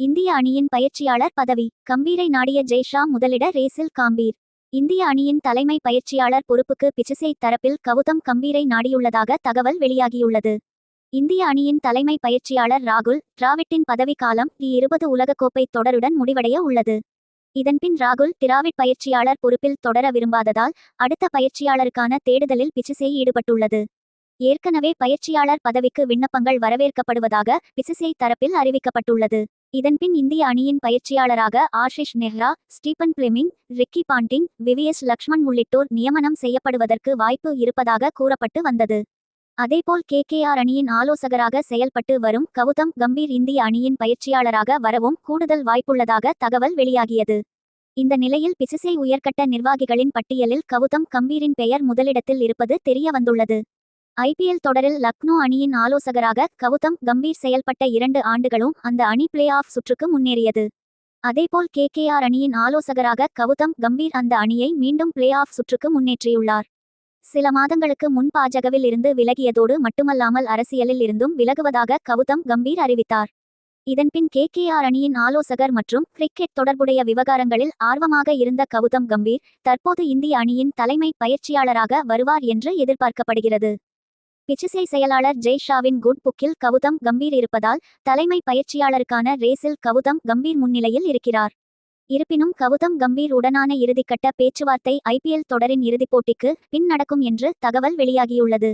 இந்திய அணியின் பயிற்சியாளர் பதவி. கம்பீரை நாடிய ஜெய்ஷா முதலிட ரேசில் காம்பீர். இந்திய அணியின் தலைமை பயிற்சியாளர் பொறுப்புக்கு பிச்சிசை தரப்பில் கவுதம் கம்பீரை நாடியுள்ளதாக தகவல் வெளியாகியுள்ளது. இந்திய அணியின் தலைமை பயிற்சியாளர் ராகுல் டிராவிட்டின் பதவிக்காலம் காலம் டி இருபது உலகக்கோப்பை தொடருடன் முடிவடைய உள்ளது. இதன்பின் ராகுல் டிராவிட் பயிற்சியாளர் பொறுப்பில் தொடர விரும்பாததால் அடுத்த பயிற்சியாளருக்கான தேடுதலில் பிச்சிசை ஈடுபட்டுள்ளது. ஏற்கனவே பயிற்சியாளர் பதவிக்கு விண்ணப்பங்கள் வரவேற்கப்படுவதாக பிசிசிஐ தரப்பில் அறிவிக்கப்பட்டுள்ளது. இதன்பின் இந்திய அணியின் பயிற்சியாளராக Ashish Nehra Stephen Fleming Ricky Ponting VVS Laxman உள்ளிட்டோர் நியமனம் செய்யப்படுவதற்கு வாய்ப்பு இருப்பதாக கூறப்பட்டு வந்தது. அதேபோல் கே கேஆர் அணியின் ஆலோசகராக செயல்பட்டு வரும் கௌதம் கம்பீர் இந்திய அணியின் பயிற்சியாளராக வரவும் கூடுதல் வாய்ப்புள்ளதாக தகவல் வெளியாகியது. இந்த நிலையில் பிசிசை உயர்கட்ட நிர்வாகிகளின் பட்டியலில் கௌதம் கம்பீரின் பெயர் முதலிடத்தில் இருப்பது தெரிய வந்துள்ளது ஐபிஎல் தொடரில் லக்னோ அணியின் ஆலோசகராக கவுதம் கம்பீர் செயல்பட்ட இரண்டு ஆண்டுகளும் அந்த அணி பிளே ஆஃப் சுற்றுக்கு முன்னேறியது. அதேபோல் கேகேஆர் அணியின் ஆலோசகராக கவுதம் கம்பீர் அந்த அணியை மீண்டும் பிளே ஆஃப் சுற்றுக்கு முன்னேற்றியுள்ளார். சில மாதங்களுக்கு முன் பாஜகவில் இருந்து விலகியதோடு மட்டுமல்லாமல் அரசியலில் இருந்தும் விலகுவதாக கவுதம் கம்பீர் அறிவித்தார். இதன்பின் கே கேஆர் அணியின் ஆலோசகர் மற்றும் கிரிக்கெட் தொடர்புடைய விவகாரங்களில் ஆர்வமாக இருந்த கவுதம் கம்பீர் தற்போது இந்திய அணியின் தலைமை பயிற்சியாளராக வருவார் என்று எதிர்பார்க்கப்படுகிறது. பிச்சிசை செயலாளர் ஜெய் ஷாவின் குட் புக்கில் கவுதம் கம்பீர் இருப்பதால் தலைமை பயிற்சியாளருக்கான ரேஸில் கவுதம் கம்பீர் முன்னிலையில் இருக்கிறார். இருப்பினும் கவுதம் கம்பீர் உடனான இறுதிக்கட்ட பேச்சுவார்த்தை ஐபிஎல் தொடரின் இறுதிப் போட்டிக்கு பின் நடக்கும் என்று தகவல் வெளியாகியுள்ளது.